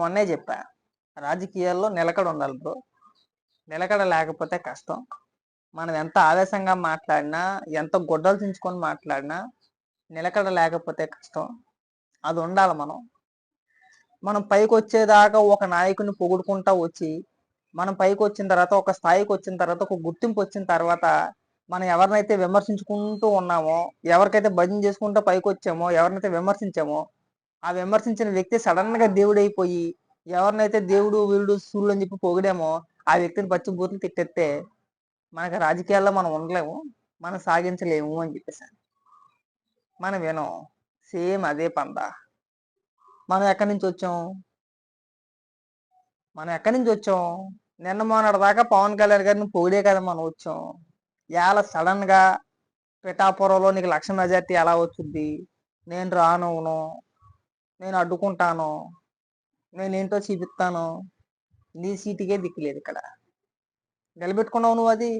మొన్నే చెప్పా రాజకీయాల్లో నిలకడ ఉండాలి బ్రో. నిలకడ లేకపోతే కష్టం. మనం ఎంత ఆవేశంగా మాట్లాడినా ఎంత గొడ్డలు చించుకొని మాట్లాడినా నిలకడ లేకపోతే కష్టం. అది ఉండాలి మనం. మనం పైకి వచ్చేదాకా ఒక నాయకుని పొగుడుకుంటా వచ్చి మనం పైకి వచ్చిన తర్వాత ఒక స్థాయికి వచ్చిన తర్వాత ఒక గుర్తింపు వచ్చిన తర్వాత మనం ఎవరినైతే విమర్శించుకుంటూ ఉన్నామో ఎవరికైతే భజన చేసుకుంటూ పైకి వచ్చామో ఎవరినైతే విమర్శించామో ఆ విమర్శించిన వ్యక్తి సడన్గా దేవుడు అయిపోయి ఎవరినైతే దేవుడు వీరుడు సూర్యుడు అని చెప్పి పొగిడామో ఆ వ్యక్తిని పచ్చి బూతులు తిట్టేస్తే మనకు రాజకీయాల్లో మనం ఉండలేము మనం సాగించలేము అని చెప్పేసి మనం వినం. సేమ్ అదే పంద మనం ఎక్కడి నుంచి వచ్చాం? మనం ఎక్కడి నుంచి వచ్చాం? నిన్న మొన్నటి దాకా పవన్ కళ్యాణ్ గారిని పొగిడే కదా మనం వచ్చాం. ఇవాళ సడన్గా పిఠాపురంలో నీకు లక్ష మెజార్టీ ఎలా వచ్చింది? నేను రానవును. నేను అడ్డుకుంటాను. నేను ఏంటో చూపిస్తాను. నీ సీటుకే దిక్కులేదు ఇక్కడ. నిలబెట్టుకున్నావు నువ్వు అది.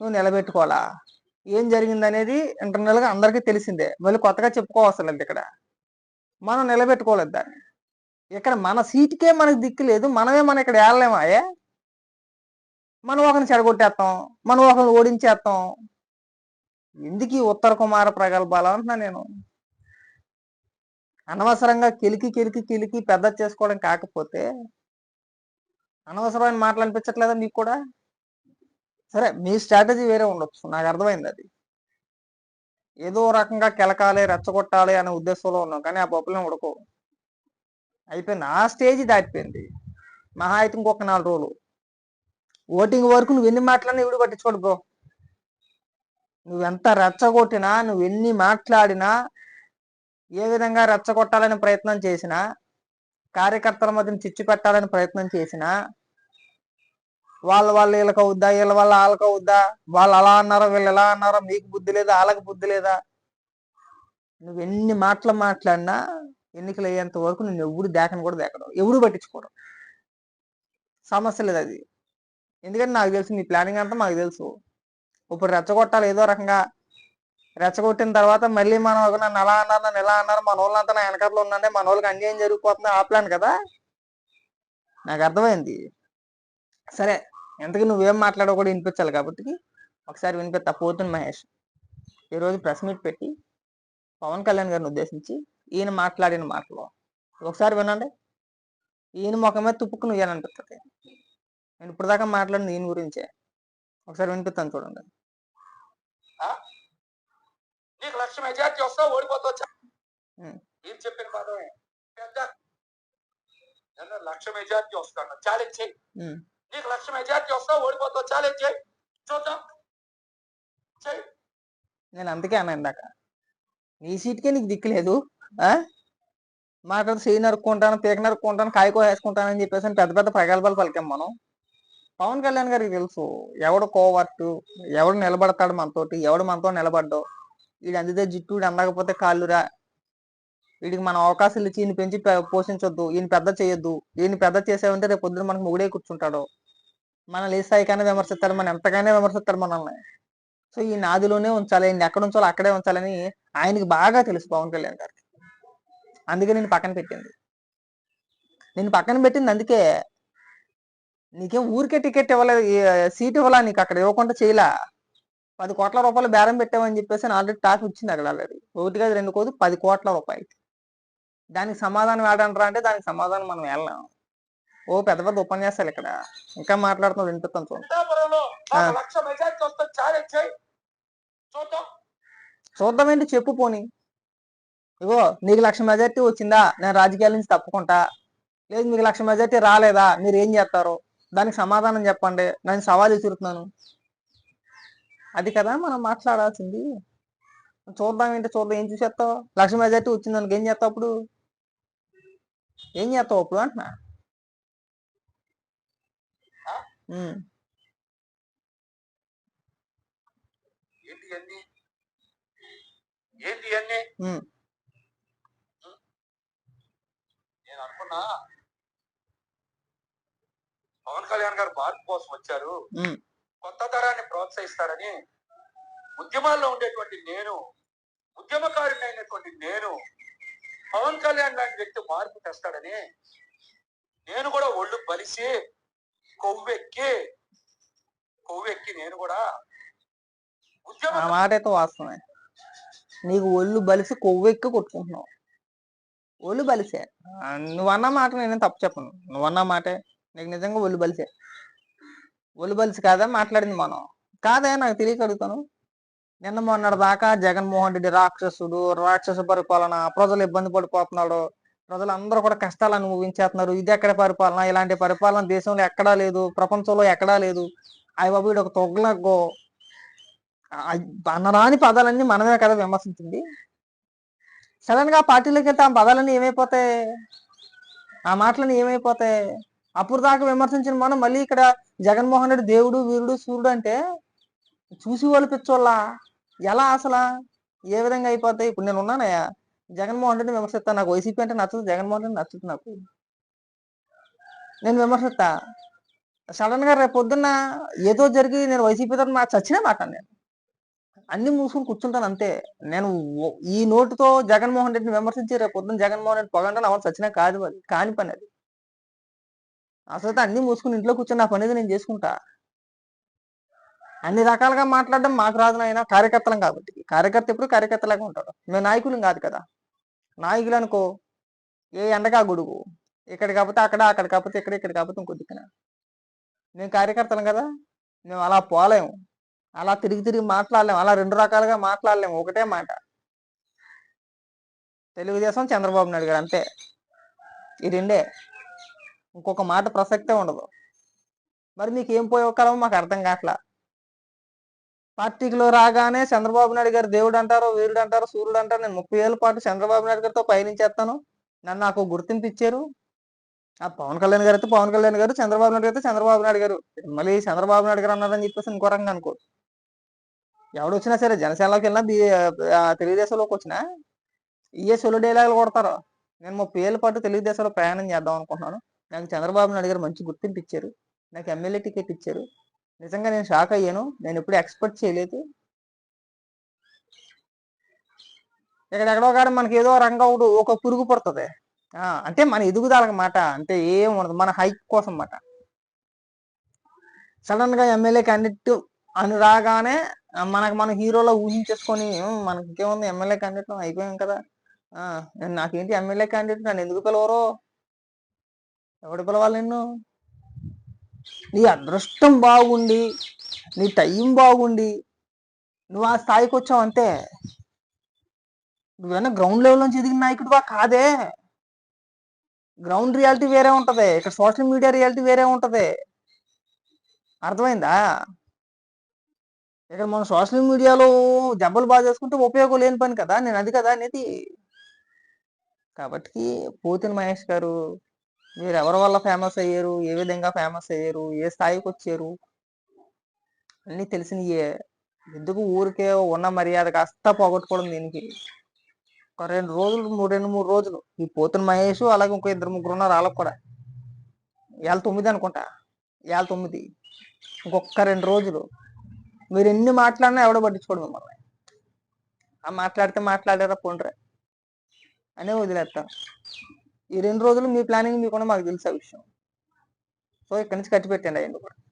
నువ్వు నిలబెట్టుకోవాలా? ఏం జరిగింది అనేది ఇంటర్నల్గా అందరికీ తెలిసిందే. మళ్ళీ కొత్తగా చెప్పుకోవాల్సిన లేదు ఇక్కడ. మనం నిలబెట్టుకోలేదు దాన్ని. ఇక్కడ మన సీటుకే మనకు దిక్కు లేదు. మనమే మనం ఇక్కడ ఏడలేమా మనం ఒకరిని చెడగొట్టేస్తాం. మనం ఒకరిని ఓడించేస్తాం. ఎందుకు ఈ ఉత్తర కుమార ప్రగల్భాలు అంటున్నా నేను? అనవసరంగా కెలికి కెలికి కెలికి పెద్ద చేసుకోవడం కాకపోతే అనవసరమైన మాటలు అనిపించట్లేదా మీకు కూడా? సరే మీ స్ట్రాటజీ వేరే ఉండొచ్చు. నాకు అర్థమైంది అది. ఏదో రకంగా కెలకాలి రెచ్చగొట్టాలి అనే ఉద్దేశంలో ఉన్నాం కానీ ఆ పప్పులను ఉడకో. అయిపోయింది. ఆ స్టేజ్ దాటిపోయింది మహా అయితే ఇంకొక నాలుగు రోజులు. ఓటింగ్ వరకు నువ్వు ఎన్ని మాటలన్నా ఇవిడు పట్టించుకోడు బ్రో. నువ్వెంత రెచ్చగొట్టినా నువ్వు ఎన్ని మాట్లాడినా ఏ విధంగా రెచ్చగొట్టాలని ప్రయత్నం చేసినా కార్యకర్తల మధ్యన చిచ్చు పెట్టాలని ప్రయత్నం చేసినా వాళ్ళ వాళ్ళు వీళ్ళకి అవుద్దా వీళ్ళ వాళ్ళ వాళ్ళకి అవుద్దా వాళ్ళు అలా అన్నారో వీళ్ళు ఎలా అన్నారో మీకు బుద్ధి లేదా వాళ్ళకి బుద్ధి లేదా? నువ్వు ఎన్ని మాటలు మాట్లాడినా ఎన్నికలు అయ్యేంత వరకు నేను ఎవడు దేకను కూడా దేకడం ఎవడు పట్టించుకోవడం సమస్య లేదు అది. ఎందుకంటే నాకు తెలుసు నీ ప్లానింగ్ అంతా మాకు తెలుసు. ఇప్పుడు రెచ్చగొట్టాలి ఏదో రకంగా రెచ్చగొట్టిన తర్వాత మళ్ళీ మనం ఒక నన్ను అలా అన్నారు నన్ను ఎలా అన్నారు మన వాళ్ళంతా నా వెనకాతలో ఉందంటే మన వాళ్ళకి అన్యాయం జరిగిపోతుంది ఆపలేను కదా? నాకు అర్థమైంది. సరే ఎంతకి నువ్వేం మాట్లాడో కూడా వినిపించాలి కాబట్టి ఒకసారి వినిపిస్తా. పోతుంది మహేష్. ఈరోజు ప్రెస్ మీట్ పెట్టి పవన్ కళ్యాణ్ గారిని ఉద్దేశించి ఈయన మాట్లాడిన మాటలు. ఒకసారి వినండి. ఈయన ముఖమే తుప్పుకు నువ్వు అనిపిస్తుంది? నేను ఇప్పుడు దాకా మాట్లాడింది ఈయన గురించే. ఒకసారి వినిపిస్తాను చూడండి. నీకు లక్ష మెజార్టీ వస్తా ఓడిపోతావు ఉం. ఏం చెప్పిన పదమే పెద్ద. నేను లక్ష మెజార్టీ వస్తాను ఛాలెంజ్ చేయి. నీకు లక్ష మెజార్టీ వస్తా ఓడిపోతావు ఛాలెంజ్ చేయి. చూద్దాం. చేయి. నేను అందుకే అన్నా ఇందాక. నీ సీట్కే నీకు దిక్కులేదు ఆ? మాట్లాడితే చేయి నరుక్కుంటాను పీక నరుక్కుంటాను కాయకో వేసుకుంటానని చెప్పేసి పెద్ద పెద్ద ప్రగల్భాలు పలికాం మనం. పవన్ కళ్యాణ్ గారికి తెలుసు ఎవడు కోవర్టు ఎవడు నిలబడతాడు మనతోటి ఎవడు మనతో నిలబడ్డావు వీడు అందితే జిట్టు అందకపోతే కాళ్ళురా వీడికి మనం అవకాశాలు ఇచ్చి ఈయన పెంచి పోషించొద్దు. ఈయన పెద్ద చేయొద్దు. ఈయన పెద్ద చేసావంటే రేపు పొద్దున మనకు మొగుడే కూర్చుంటాడు. మన ఏ స్థాయికైనా విమర్శిస్తారు మనం ఎంతకైనా విమర్శిస్తారు మనల్ని. సో ఈ నాదిలోనే ఉంచాలి ఈయన ఎక్కడ ఉంచాలో అక్కడే ఉంచాలని ఆయనకి బాగా తెలుసు పవన్ కళ్యాణ్ గారికి. అందుకే నేను పక్కన పెట్టింది. నేను పక్కన పెట్టింది అందుకే. నీకేం ఊరికే టికెట్ ఇవ్వలేదు సీట్ ఇవ్వాలా నీకు అక్కడ? ఇవ్వకుండా చేయలా? పది కోట్ల రూపాయలు బేరం పెట్టామని చెప్పేసి ఆల్రెడీ టాక్ వచ్చింది అక్కడ ఆల్రెడీ ఒకటి కాదు రెండు కోదు పది కోట్ల రూపాయలు. దానికి సమాధానం ఏడంటారా అంటే దానికి సమాధానం మనం వెళ్ళాం ఓ పెద్ద పెద్ద ఉపన్యాసాలు ఇక్కడ. ఇంకా మాట్లాడుతున్నాం వినిపిస్తాం చేయి. చూద్దాం. చూద్దాం ఏంటి చెప్పు పోని. ఇగో నీకు లక్ష మెజార్టీ వచ్చిందా? నేను రాజకీయాల నుంచి తప్పుకుంటా. లేదు మీకు లక్ష మెజార్టీ రాలేదా? మీరు ఏం చేస్తారు? దానికి సమాధానం చెప్పండి. నేను సవాల్ విసురుతున్నాను. అది కదా మనం మాట్లాడాల్సింది. చూద్దాం ఏంటి చూద్దాం. ఏం చూసేస్తావు? లక్ష మెజార్టీ వచ్చింది దానికి ఏం చేస్తావు అప్పుడు? ఏం చేస్తావు అప్పుడు అంటున్నా? ఏంటి అన్ని నేను అనుకున్నా పవన్ కళ్యాణ్ గారు మార్పు కోసం వచ్చారు. కొత్త తరాన్ని ప్రోత్సహిస్తారని ఉద్యమాల్లో ఉండేటువంటి నేను ఉద్యమకారుని అయినటువంటి నేను పవన్ కళ్యాణ్ లాంటి వ్యక్తి మార్పు తెస్తాడని నేను కూడా ఒళ్ళు బలిసి కొవ్వెక్కి కొవ్వెక్కి నేను కూడా ఆ ఉద్యమం మాట అయితే వాస్తవమే. నీకు ఒళ్ళు బలిసి కొవ్వెక్కి కొట్టుకుంటున్నావు. ఒళ్ళు బలిసే. నువ్వన్న మాట నేను తప్పు చెప్పను. నువ్వన్న మాటే నీకు నిజంగా ఒళ్ళు బలిసే. ఒళ్ళు కాదా మాట్లాడింది మనం. కాదే నాకు తెలియక అడుగుతాను నిన్న మొన్నటి దాకా జగన్మోహన్ రెడ్డి రాక్షసుడు రాక్షస పరిపాలన ప్రజలు ఇబ్బంది పడిపోతున్నాడు. ప్రజలందరూ కూడా కష్టాలు అనుభవించేస్తున్నారు. ఇది ఎక్కడ పరిపాలన? ఇలాంటి పరిపాలన దేశంలో ఎక్కడా లేదు ప్రపంచంలో ఎక్కడా లేదు. అవి బాబు ఒక తొగ్లగో అనరాని పదాలన్నీ మనమే కదా విమర్శించింది. సడన్గా పార్టీలోకి వెళ్తే ఆ పదాలన్నీ ఏమైపోతాయి? ఆ మాటలన్నీ ఏమైపోతాయి? అప్పుడు దాకా విమర్శించిన మనం మళ్ళీ ఇక్కడ జగన్మోహన్ రెడ్డి దేవుడు వీరుడు సూర్యుడు అంటే చూసి వాళ్ళు పిచ్చోళ్ళ? ఎలా అసలా? ఏ విధంగా అయిపోతాయి? ఇప్పుడు నేను ఉన్నానయ్యా. జగన్మోహన్ రెడ్డి విమర్శిస్తా. నాకు వైసీపీ అంటే నచ్చదు. జగన్మోహన్ రెడ్డి నచ్చదు నాకు. నేను విమర్శిస్తా. సడన్గా రేపు పొద్దున్న ఏదో జరిగి నేను వైసీపీ తరఫున నాకు చచ్చినా మాట నేను. అన్ని మూసుకుని కూర్చుంటాను అంతే. నేను ఈ నోటుతో జగన్మోహన్ రెడ్డిని విమర్శించి రేపు పొద్దున్న జగన్మోహన్ రెడ్డి పొగంటాను అవన్నీ చచ్చినా కాదు అది కాని పని అది. అసలు అయితే అన్ని మూసుకుని ఇంట్లో కూర్చొని నా పని నేను చేసుకుంటా. అన్ని రకాలుగా మాట్లాడడం మాకు రాదు నాయన కార్యకర్తలం కాబట్టి. కార్యకర్త ఎప్పుడు కార్యకర్తలాగా ఉంటాడు. మేము నాయకులం కాదు కదా. నాయకులు అనుకో ఏ ఎండగా గొడుగు. ఇక్కడ కాకపోతే అక్కడ అక్కడ కాకపోతే ఇక్కడ ఇక్కడ కాకపోతే ఇంకో దిక్కున. మేము కార్యకర్తలం కదా. మేము అలా పోలేము. అలా తిరిగి తిరిగి మాట్లాడలేము. అలా రెండు రకాలుగా మాట్లాడలేము. ఒకటే మాట. తెలుగుదేశం చంద్రబాబు నాయుడు గారు అంతే. ఈ రెండే. ఇంకొక మాట ప్రసక్తే ఉండదు. మరి మీకు ఏం పోయేకాలం మాకు అర్థం కావట్లా పార్టీలో రాగానే చంద్రబాబు నాయుడు గారు దేవుడు అంటారు వీరుడు అంటారు సూర్యుడు అంటారు నేను ముప్పై ఏళ్ళ పాటు చంద్రబాబు నాయుడు గారితో పయనించేస్తాను. నన్ను నాకు గుర్తింపు ఇచ్చారు. ఆ పవన్ కళ్యాణ్ గారు అయితే పవన్ కళ్యాణ్ గారు చంద్రబాబు నాయుడు గారు అయితే చంద్రబాబు నాయుడు గారు. మళ్ళీ చంద్రబాబు నాయుడు గారు అన్నారని చెప్పేసి ఇంకో రంగా అనుకో. ఎవడు వచ్చినా సరే జనసేనలోకి వెళ్ళినా తెలుగుదేశంలోకి వచ్చినా ఇయ్యే సొలు డైలాగులు కొడతారు. నేను ముప్పై ఏళ్ళ పాటు తెలుగుదేశంలో ప్రయాణం చేద్దాం అనుకుంటున్నాను. నాకు చంద్రబాబు నాయుడు గారు మంచి గుర్తింపు ఇచ్చారు. నాకు ఎమ్మెల్యే టికెట్ ఇచ్చారు. నిజంగా నేను షాక్ అయ్యాను. నేను ఎప్పుడు ఎక్స్పెక్ట్ చేయలేదు. ఇక్కడ ఎక్కడో కాడ మనకి ఏదో రంగా ఒకటి ఒక పురుగు పడుతుంది. అంటే మన ఎదుగుదలన్నమాట అంటే ఏం ఉండదు. మన హైక్ కోసం అన్నమాట సడన్గా ఎమ్మెల్యే క్యాండిడేట్ అని రాగానే మనకు మన హీరోలో ఊహించేసుకొని మనకి ఏముంది ఎమ్మెల్యే క్యాండిడేట్ అయిపోయాం కదా. నాకేంటి ఎమ్మెల్యే క్యాండిడేట్ నన్ను ఎందుకు పిలవరో? ఎవడు పిలవాలి నిన్ను? నీ అదృష్టం బాగుండి నీ టైం బాగుండి నువ్వు ఆ స్థాయికి వచ్చావు అంతే. నువ్వేనా గ్రౌండ్ లెవెల్ నుంచి ఎదిగిన నాయకుడివా? కాదే. గ్రౌండ్ రియాలిటీ వేరే ఉంటుంది. ఇక్కడ సోషల్ మీడియా రియాలిటీ వేరే ఉంటది. అర్థమైందా? ఇక్కడ మనం సోషల్ మీడియాలో జబ్బలు బాగా చేసుకుంటే ఉపయోగం లేని పని కదా. నేను అది కదా అనేది. కాబట్టి పోతిన మహేష్ గారు మీరు ఎవరి వల్ల ఫేమస్ అయ్యారు? ఏ విధంగా ఫేమస్ అయ్యారు? ఏ స్థాయికి వచ్చారు? అన్నీ తెలిసినయే. ఎందుకు ఊరికే ఉన్న మర్యాద కాస్త పోగొట్టుకోవడం దీనికి? ఒక రెండు రోజులు మూడు రెండు మూడు రోజులు. ఈ పోతున్న మహేష్ అలాగే ఇంకో ఇద్దరు ముగ్గురు ఉన్నారు వాళ్ళకు కూడా. ఇవాళ తొమ్మిది అనుకుంటా. ఇవాళ తొమ్మిది. ఇంకొక రెండు రోజులు. మీరు ఎన్ని మాట్లాడినా ఎవడో పట్టించుకోడు మిమ్మల్ని. ఆ మాట్లాడితే మాట్లాడారా పోండ్రే. అనే వదిలేస్తాను ఈ రెండు రోజులు మీ ప్లానింగ్ మీకుండా మాకు తెలుసు ఆ విషయం. సో ఇక్కడి నుంచి కట్టి పెట్టండి అయ్యండి కూడా.